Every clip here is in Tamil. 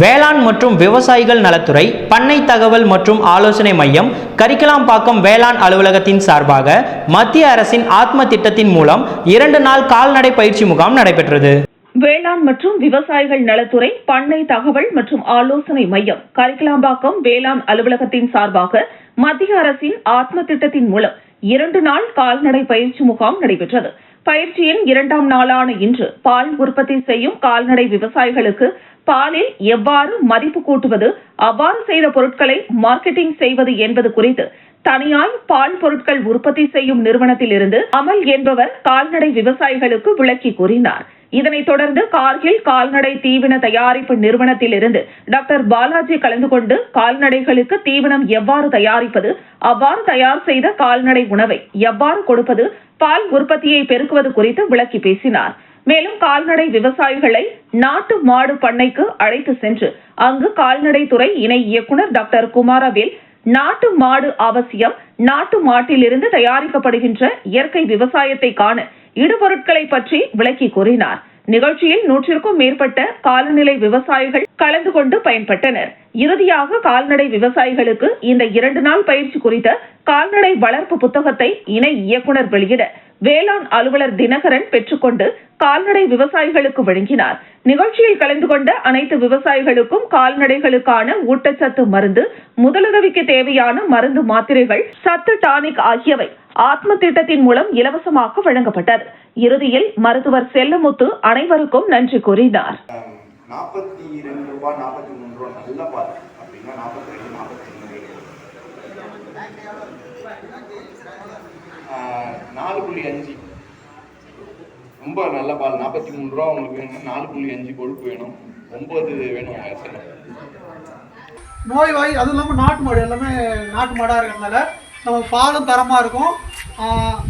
வேளாண் மற்றும் விவசாயிகள் நலத்துறை பண்ணை தகவல் மற்றும் ஆலோசனை மையம் கரிக்கலாம்பாக்கம் வேளாண் அலுவலகத்தின் சார்பாக மத்திய அரசின் ஆத்ம திட்டத்தின் மூலம் இரண்டு நாள் கால்நடை பயிற்சி முகாம் நடைபெற்றது. வேளாண் மற்றும் விவசாயிகள் நலத்துறை பண்ணை தகவல் மற்றும் ஆலோசனை மையம் கரிக்கலாம்பாக்கம் வேளாண் அலுவலகத்தின் சார்பாக மத்திய அரசின் ஆத்ம திட்டத்தின் மூலம் இரண்டு நாள் கால்நடை பயிற்சி முகாம் நடைபெற்றது. பயிற்சியின் இரண்டாம் நாளான இன்று பால் உற்பத்தி செய்யும் கால்நடை விவசாயிகளுக்கு பாலில் எவ்வாறு மதிப்பு கூட்டுவது அவ்வாறு செய்த பொருட்களை மார்க்கெட்டிங் செய்வது என்பது குறித்து தனியாய் பால் பொருட்கள் உற்பத்தி செய்யும் நிறுவனத்திலிருந்து அமல் என்பவர் கால்நடை விவசாயிகளுக்கு விளக்கி கூறினார். இதனைத் தொடர்ந்து கார்கில் கால்நடை தீவன தயாரிப்பு நிறுவனத்திலிருந்து டாக்டர் பாலாஜி கலந்து கொண்டு கால்நடைகளுக்கு தீவனம் எவ்வாறு தயாரிப்பது அவ்வாறு தயார் செய்த கால்நடை உணவை எவ்வாறு கொடுப்பது பால் உற்பத்தியை பெருக்குவது குறித்து விளக்கி பேசினார். மேலும் கால்நடை விவசாயிகளை நாட்டு மாடு பண்ணைக்கு அழைத்து சென்று அங்கு கால்நடைத்துறை இணை இயக்குநர் டாக்டர் குமாரவேல் நாட்டு மாடு அவசியம் நாட்டு மாட்டிலிருந்து தயாரிக்கப்படுகின்ற இயற்கை விவசாயத்தை காண இடுபொருட்களை பற்றி விளக்கி கூறினார். நிகழ்ச்சியில் நூற்றிற்கும் மேற்பட்ட காலநிலை விவசாயிகள் கலந்து கொண்டு பயன்பட்டனர். இறுதியாக கால்நடை விவசாயிகளுக்கு இந்த இரண்டு நாள் பயிற்சி குறித்த கால்நடை வளர்ப்பு புத்தகத்தை இணை இயக்குனர் வெளியிட வேளாண் அலுவலர் தினகரன் பெற்றுக்கொண்டு கால்நடை விவசாயிகளுக்கு வழங்கினார். நிகழ்ச்சியில் கலந்து கொண்ட அனைத்து விவசாயிகளுக்கும் கால்நடைகளுக்கான ஊட்டச்சத்து மருந்து முதலுதவிக்கு தேவையான மருந்து மாத்திரைகள் சத்து டானிக் ஆகியவை ஆத்ம திட்டத்தின் மூலம் இலவசமாக வழங்கப்பட்டது. இறுதியில் மருத்துவர் செல்லமுத்து அனைவருக்கும் நன்றி கூறினார். நாற்பத்தி ரெண்டு ரூபாய் நாற்பத்தி மூணு ரூபா நல்ல பால் அப்படின்னா நாற்பத்தி ரெண்டு நாற்பத்தி மூணு நாலு புள்ளி அஞ்சு. ரொம்ப நல்ல பால். நாற்பத்தி மூணு ரூபா உங்களுக்கு வேணும்னா நாலு புள்ளி அஞ்சு கொழுப்பு வேணும். ஒம்பது வேணும் நோய் வாய் அதுவும் இல்லாமல் நாட்டு மாடு எல்லாமே நாட்டு மாடாக இருக்கிறதுனால நம்ம பாலும் தரமாக இருக்கும்.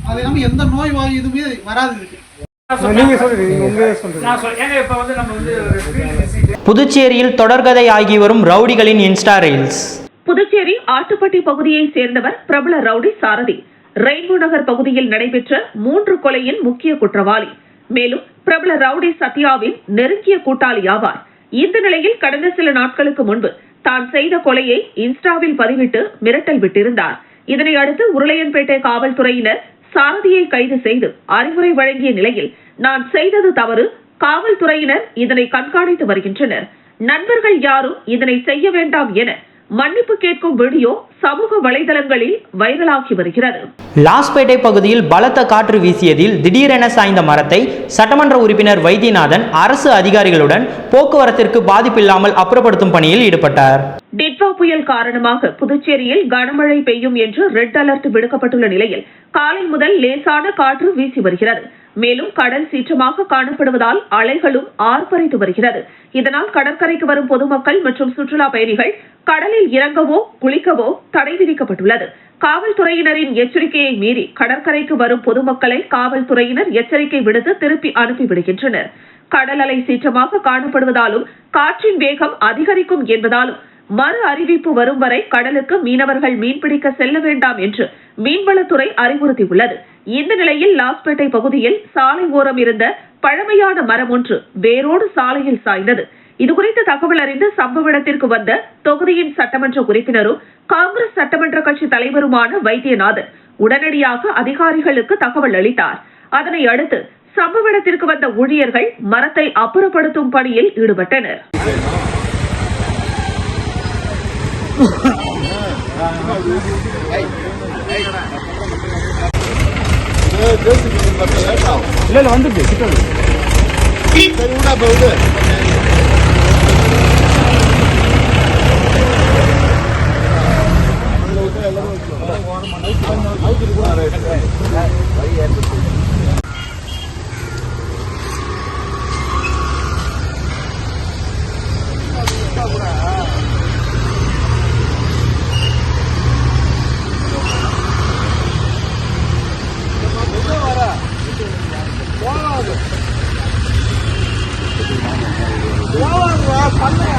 அது இல்லாமல் எந்த நோய் வாய் இதுவுமே வராது இருக்கு புதுச்சேரியில் தொடர்கதை ஆகி வரும் ரவுடிகளின் இன்ஸ்டா ரீல்ஸ். புதுச்சேரி ஆட்டுப்பட்டி பகுதியைச் சேர்ந்தவர் பிரபல ரவுடி சாரதி. ரெயின்போ நகர் பகுதியில் நடைபெற்ற மூன்று கொலையின் முக்கிய குற்றவாளி. மேலும் பிரபல ரவுடி சத்யாவின் நெருங்கிய கூட்டாளி ஆவார். இந்த நிலையில் கடந்த சில நாட்களுக்கு முன்பு தான் செய்த கொலையை இன்ஸ்டாவில் பதிவிட்டு மிரட்டல் விட்டிருந்தார். இதனை அடுத்து உருளையன்பேட்டை காவல்துறையினர் சாரதியை கைது செய்து அறிவுரை வழங்கிய நிலையில் நான் செய்தது தவறு. காவல்துறையினர் இதனை கண்காணித்து வருகின்றனர். நண்பர்கள் யாரும் இதனை செய்ய வேண்டாம் என மன்னிப்பு கேட்கும் வீடியோ சமூக வலைதளங்களில் வைரலாகி வருகிறது. லாஸ்பேட்டை பகுதியில் பலத்த காற்று வீசியதில் திடீரென சாய்ந்த மரத்தை சட்டமன்ற உறுப்பினர் வைத்தியநாதன் அரசு அதிகாரிகளுடன் போக்குவரத்திற்கு பாதிப்பில்லாமல் அப்புறப்படுத்தும் பணியில் ஈடுபட்டார். டிட்வா புயல் காரணமாக புதுச்சேரியில் கனமழை பெய்யும் என்று ரெட் அலர்ட் விடுக்கப்பட்டுள்ள நிலையில் காலை முதல் லேசான காற்று வீசி வருகிறது. மேலும் கடல் சீற்றமாக காணப்படுவதால் அலைகளும் ஆர்ப்பரித்து வருகிறது. இதனால் கடற்கரைக்கு வரும் பொதுமக்கள் மற்றும் சுற்றுலா பயணிகள் கடலில் இறங்கவோ குளிக்கவோ தடை விதிக்கப்பட்டுள்ளது. காவல்துறையினரின் எச்சரிக்கையை மீறி கடற்கரைக்கு வரும் பொதுமக்களை காவல்துறையினர் எச்சரிக்கை விடுத்து திருப்பி அனுப்பிவிடுகின்றனர் கடல் அலை சீற்றமாக காணப்படுவதாலும் காற்றின் வேகம் அதிகரிக்கும் என்பதாலும் மறு அறிவிப்பு வரும் வரை கடலுக்கு மீனவர்கள் மீன்பிடிக்க செல்ல வேண்டாம் என்று மீன்வளத்துறை அறிவுறுத்தியுள்ளது. இந்த நிலையில் லாஸ்பேட்டை பகுதியில் சாலை ஓரம் இருந்த பழமையான மரம் ஒன்று வேரோடு சாலையில் சாய்ந்தது. இதுகுறித்து தகவல் அறிந்து சம்பவ இடத்திற்கு வந்த தொகுதியின் சட்டமன்ற உறுப்பினரும் காங்கிரஸ் சட்டமன்ற கட்சி தலைவருமான வைத்தியநாதன் உடனடியாக அதிகாரிகளுக்கு தகவல் அளித்தார். அதனை அடுத்து சம்பவ இடத்திற்கு வந்த ஊழியர்கள் மரத்தை அப்புறப்படுத்தும் பணியில் ஈடுபட்டனர். இல்ல இல்ல வந்துருச்சு ಸಣ್ಣ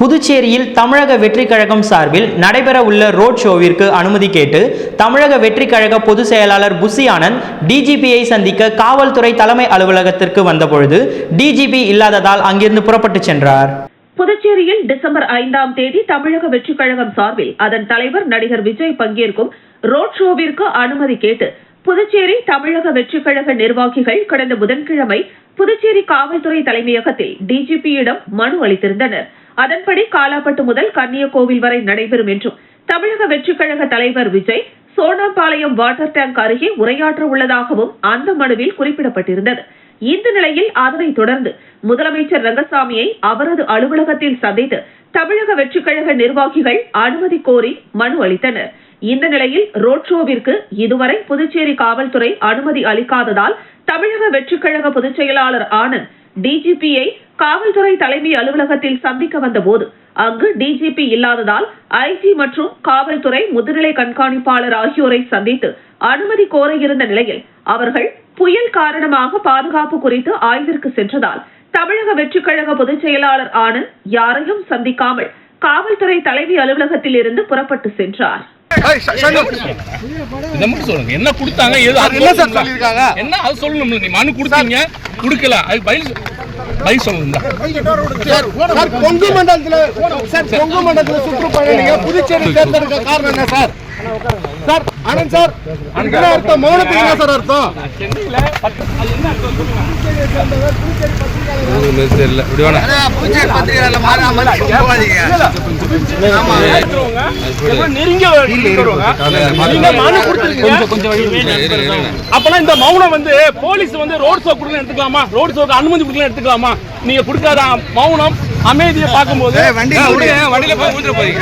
புதுச்சேரியில் தமிழக வெற்றிக் கழகம் சார்பில் நடைபெற உள்ள ரோட் ஷோவிற்கு அனுமதி கேட்டு தமிழக வெற்றிக் கழக பொதுச் செயலாளர் புசி ஆனந்த் டிஜிபியை சந்திக்க காவல்துறை தலைமை அலுவலகத்திற்கு வந்தபொழுது டிஜிபி இல்லாததால் அங்கிருந்து புறப்பட்டு சென்றார். புதுச்சேரியில் டிசம்பர் ஐந்தாம் தேதி தமிழக வெற்றிக் கழகம் சார்பில் அதன் தலைவர் நடிகர் விஜய் பங்கேற்கும் ரோட் ஷோவிற்கு அனுமதி கேட்டு புதுச்சேரி தமிழக வெற்றிக் கழக நிர்வாகிகள் கடந்த புதன்கிழமை புதுச்சேரி காவல்துறை தலைமையகத்தில் டிஜிபியிடம் மனு அளித்திருந்தனர். அதன்படி காலாப்பட்டு முதல் கன்னியகோவில் வரை நடைபெறும் என்றும் தமிழக வெற்றிக் கழக தலைவர் விஜய் சோனாபாளையம் வாட்டர் டேங்க் அருகே உரையாற்ற உள்ளதாகவும் அந்த மனுவில் குறிப்பிடப்பட்டிருந்தது. இந்த நிலையில் அதனைத் தொடர்ந்து முதலமைச்சர் ரங்கசாமியை அவரது அலுவலகத்தில் சந்தித்து தமிழக வெற்றிக் கழக நிர்வாகிகள் அனுமதி கோரி மனு அளித்தனர். இந்த நிலையில் ரோட் ஷோவிற்கு இதுவரை புதுச்சேரி காவல்துறை அனுமதி அளிக்காததால் தமிழக வெற்றிக்கழக பொதுச் செயலாளர் ஆனந்த் டிஜிபியை காவல்துறை தலைமை அலுவலகத்தில் சந்திக்க வந்தபோது அங்கு டிஜிபி இல்லாததால் ஐஜி மற்றும் காவல்துறை முதுநிலை கண்காணிப்பாளர் ஆகியோரை சந்தித்து அனுமதி கோர இருந்த நிலையில் அவர்கள் புயல் காரணமாக பாதுகாப்பு குறித்து ஆய்விற்கு சென்றதால் தமிழக வெற்றிக்கழக பொதுச் செயலாளர் ஆனந்த் யாரையும் சந்திக்காமல் காவல்துறை தலைமை அலுவலகத்தில் இருந்து புறப்பட்டு சென்றார். இதை மட்டும் சொல்லுங்க. என்ன கொடுத்தாங்க ஏது என்ன சார். சொல்லியிருக்காங்க? என்ன அது சொல்லணும்ல? நீ மனு கொடுத்தீங்க கொடுக்கல. அது பதில் பதில் சொல்லணும் சார் கொங்கு மண்டலத்துல சார் கொங்கு மண்டலத்துல சுற்றுப்பயணிங்க புதுச்சேரி தேர்ந்தெடுக்க காரணம் என்ன சார்? Sir Anand sir. என்ன அர்த்தம்? மௌனத்துக்கு என்ன சார் அர்த்தம்? தெரியல இப்படி அப்பனா இந்த மௌனம் வந்து போலீஸ் வந்து ரோட் ஷோ கொடுக்கல எடுத்துக்கலாமா? ரோட் ஷோக்கு அனுமதி கொடுக்கல எடுத்துக்கலாமா? நீங்க கொடுக்காத மௌனம் அமைதியை பார்க்கும்போது வண்டியில போய் போறீங்க.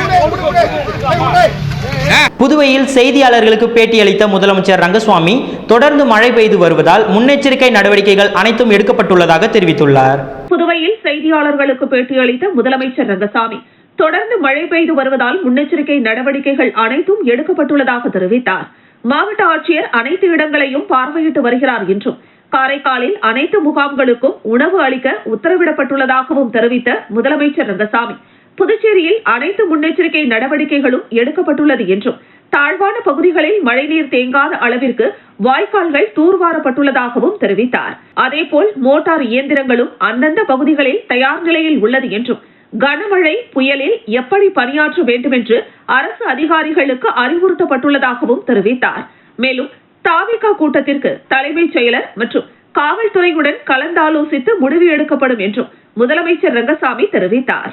புதுவையில் செய்தியாளர்களுக்கு பேட்டியளித்த முதலமைச்சர் ரங்கசுவாமி தொடர்ந்து மழை பெய்து வருவதால் முன்னெச்சரிக்கை நடவடிக்கைகள் அனைத்தும் எடுக்கப்பட்டுள்ளதாக தெரிவித்துள்ளார். புதுவையில் செய்தியாளர்களுக்கு பேட்டியளித்த முதலமைச்சர் ரங்கசாமி தொடர்ந்து மழை பெய்து வருவதால் முன்னெச்சரிக்கை நடவடிக்கைகள் அனைத்தும் எடுக்கப்பட்டுள்ளதாக தெரிவித்தார். மாவட்ட ஆட்சியர் அனைத்து இடங்களையும் பார்வையிட்டு வருகிறார் என்றும் காரைக்காலில் அனைத்து முகாம்களுக்கும் உணவு அளிக்க உத்தரவிடப்பட்டுள்ளதாகவும் தெரிவித்த முதலமைச்சர் ரங்கசாமி புதுச்சேரியில் அனைத்து முன்னெச்சரிக்கை நடவடிக்கைகளும் எடுக்கப்பட்டுள்ளது என்றும் தாழ்வான பகுதிகளில் மழைநீர் தேங்காத அளவிற்கு வாய்க்கால்கள் தூர்வாரப்பட்டுள்ளதாகவும் தெரிவித்தார். அதேபோல் மோட்டார் இயந்திரங்களும் அந்தந்த பகுதிகளில் தயார் நிலையில் உள்ளது என்றும் கனமழை புயலில் எப்படி பணியாற்ற வேண்டும் என்று அரசு அதிகாரிகளுக்கு அறிவுறுத்தப்பட்டுள்ளதாகவும் தெரிவித்தார். மேலும் தாவிகா கூட்டத்திற்கு தலைமைச் செயலர் மற்றும் காவல்துறையுடன் கலந்தாலோசித்து முடிவு எடுக்கப்படும் என்றும் முதலமைச்சர் ரங்கசாமி தெரிவித்தார்.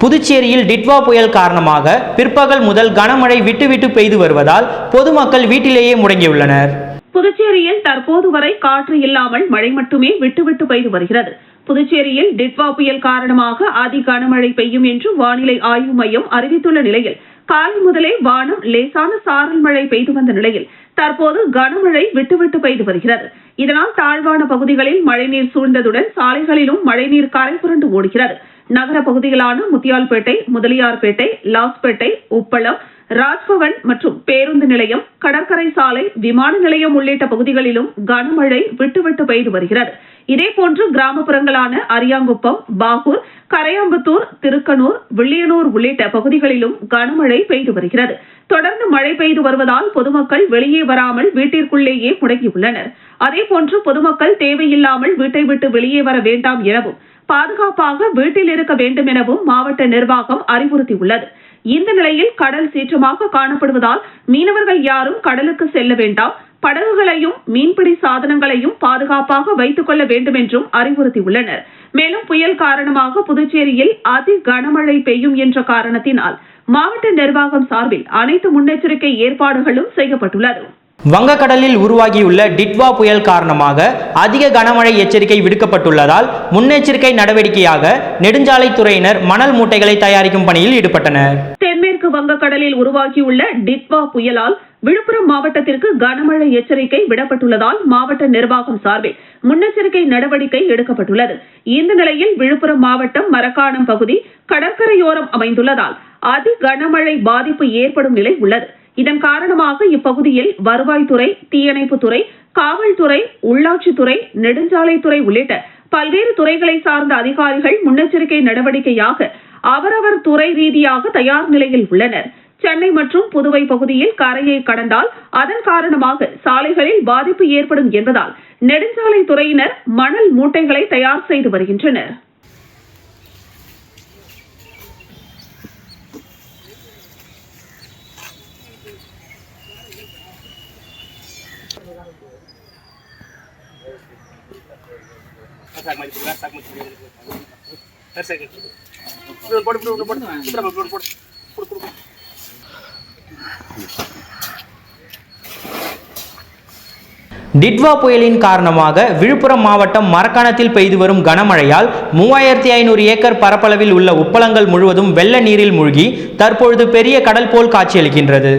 புதுச்சேரியில் டிட்வா புயல் காரணமாக பிற்பகல் முதல் கனமழை விட்டுவிட்டு பெய்து வருவதால் பொதுமக்கள் வீட்டிலேயே முடங்கியுள்ளனர். புதுச்சேரியில் தற்போது வரை காற்று இல்லாமல் மழை மட்டுமே விட்டுவிட்டு பெய்து வருகிறது. புதுச்சேரியில் டிட்வா புயல் காரணமாக அதி கனமழை பெய்யும் என்று வானிலை ஆய்வு மையம் அறிவித்துள்ள நிலையில் காலை முதலே வானம் லேசான சாரல் மழை பெய்து வந்த நிலையில் தற்போது கனமழை விட்டுவிட்டு பெய்து வருகிறது. இதனால் தாழ்வான பகுதிகளில் மழைநீர் சூழ்ந்ததுடன் சாலைகளிலும் மழைநீர் கரை புரண்டு ஓடுகிறது. நகர பகுதிகளான முத்தியால்பேட்டை முதலியார்பேட்டை லாஸ்பேட்டை உப்பளம் ராஜ்பவன் மற்றும் பேருந்து நிலையம் கடற்கரை சாலை விமான நிலையம் உள்ளிட்ட பகுதிகளிலும் கனமழை விட்டுவிட்டு பெய்து வருகிறது. இதேபோன்று கிராமப்புறங்களான அரியாங்குப்பம் பாகூர் கரையாம்புத்தூர் திருக்கனூர் வில்லியனூர் உள்ளிட்ட பகுதிகளிலும் கனமழை பெய்து வருகிறது. தொடர்ந்து மழை பெய்து வருவதால் பொதுமக்கள் வெளியே வராமல் வீட்டிற்குள்ளேயே முடங்கியுள்ளனர். அதேபோன்று பொதுமக்கள் தேவையில்லாமல் வீட்டை விட்டு வெளியே வர வேண்டாம் எனவும் பாதுகாப்பாக வீட்டில் இருக்க வேண்டும் எனவும் மாவட்ட நிர்வாகம் அறிவுறுத்தியுள்ளது. இந்த நிலையில் கடல் சீற்றமாக காணப்படுவதால் மீனவர்கள் யாரும் கடலுக்கு செல்ல வேண்டாம். படகுகளையும் மீன்பிடி சாதனங்களையும் பாதுகாப்பாக வைத்துக் கொள்ள வேண்டும் என்றும் அறிவுறுத்தியுள்ளனர். மேலும் புயல் காரணமாக புதுச்சேரியில் அதி கனமழை பெய்யும் என்ற காரணத்தினால் மாவட்ட நிர்வாகம் சார்பில் அனைத்து முன்னெச்சரிக்கை ஏற்பாடுகளும் செய்யப்பட்டுள்ளது. வங்கக்கடலில் உருவாகியுள்ள டிட்வா புயல் காரணமாக அதிக கனமழை எச்சரிக்கை விடுக்கப்பட்டுள்ளதால் முன்னெச்சரிக்கை நடவடிக்கையாக நெடுஞ்சாலைத்துறையினர் மணல் மூட்டைகளை தயாரிக்கும் பணியில் ஈடுபட்டனர். தென்மேற்கு வங்கக்கடலில் உருவாகியுள்ள டிட்வா புயலால் விழுப்புரம் மாவட்டத்திற்கு கனமழை எச்சரிக்கை விடப்பட்டுள்ளதால் மாவட்ட நிர்வாகம் சார்பில் முன்னெச்சரிக்கை நடவடிக்கை எடுக்கப்பட்டுள்ளது. இந்த நிலையில் விழுப்புரம் மாவட்டம் மரக்காணம் பகுதி கடற்கரையோரம் அமைந்துள்ளதால் அதி கனமழை பாதிப்பு ஏற்படும் நிலை உள்ளது. இதன் காரணமாக இப்பகுதியில் வருவாய்த்துறை தீயணைப்புத்துறை காவல்துறை உள்ளாட்சித்துறை நெடுஞ்சாலைத்துறை உள்ளிட்ட பல்வேறு துறைகளை சார்ந்த அதிகாரிகள் முன்னெச்சரிக்கை நடவடிக்கையாக அவரவர் துறை ரீதியாக தயார் நிலையில் உள்ளனர். சென்னை மற்றும் புதுவை பகுதியில் கரையை கடந்தால் அதன் காரணமாக சாலைகளில் பாதிப்பு ஏற்படும் என்பதால் நெடுஞ்சாலை துறையினர் மணல் மூட்டைகளை தயார் செய்து வருகின்றனர். டிட்வா புயலின் காரணமாக விழுப்புரம் மாவட்டம் மரக்காணத்தில் பெய்து வரும் கனமழையால் மூவாயிரத்தி ஐநூறு ஏக்கர் பரப்பளவில் உள்ள உப்பளங்கள் முழுவதும் வெள்ள நீரில் மூழ்கி தற்பொழுது பெரிய கடல் போல் காட்சியளிக்கின்றது.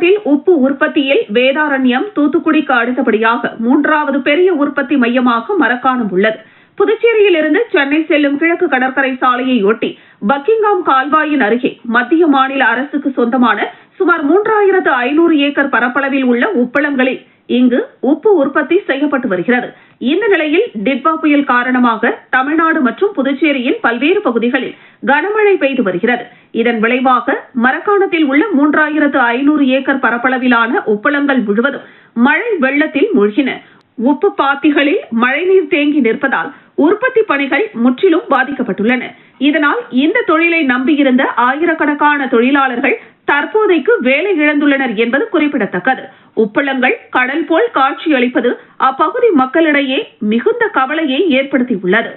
தமிழ்நாட்டில் உப்பு உற்பத்தியில் வேதாரண்யம் தூத்துக்குடிக்கு அடுத்தபடியாக மூன்றாவது பெரிய உற்பத்தி மையமாக மரக்காணம் உள்ளது. புதுச்சேரியிலிருந்து சென்னை செல்லும் கிழக்கு கடற்கரை சாலையை ஒட்டி பக்கிங்காம் கால்வாயின் அருகே மத்திய மாநில அரசுக்கு சொந்தமான சுமார் மூன்றாயிரத்து ஐநூறு ஏக்கர் பரப்பளவில் உள்ள உப்பளங்களில் இங்கு உப்பு உற்பத்தி செய்யப்பட்டு வருகிறது. இந்த நிலையில் டிட்வா புயல் காரணமாக தமிழ்நாடு மற்றும் புதுச்சேரியின் பல்வேறு பகுதிகளில் கனமழை பெய்து வருகிறது. இதன் விளைவாக மரக்காணத்தில் உள்ள மூன்றாயிரத்து ஐநூறு ஏக்கர் பரப்பளவிலான உப்பளங்கள் முழுவதும் மழை வெள்ளத்தில் மூழ்கின. உப்பு பாத்திகளில் மழைநீர் தேங்கி நிற்பதால் உற்பத்தி பணிகள் முற்றிலும் பாதிக்கப்பட்டுள்ளன. இதனால் இந்த தொழிலை நம்பியிருந்த ஆயிரக்கணக்கான தொழிலாளர்கள் தற்போதைக்கு வேலை இழந்துள்ளனர் என்பது குறிப்பிடத்தக்கது. உப்பளங்கள் கடல் போல் காட்சியளிப்பது அப்பகுதி மக்களிடையே மிகுந்த கவலையை ஏற்படுத்தியுள்ளது.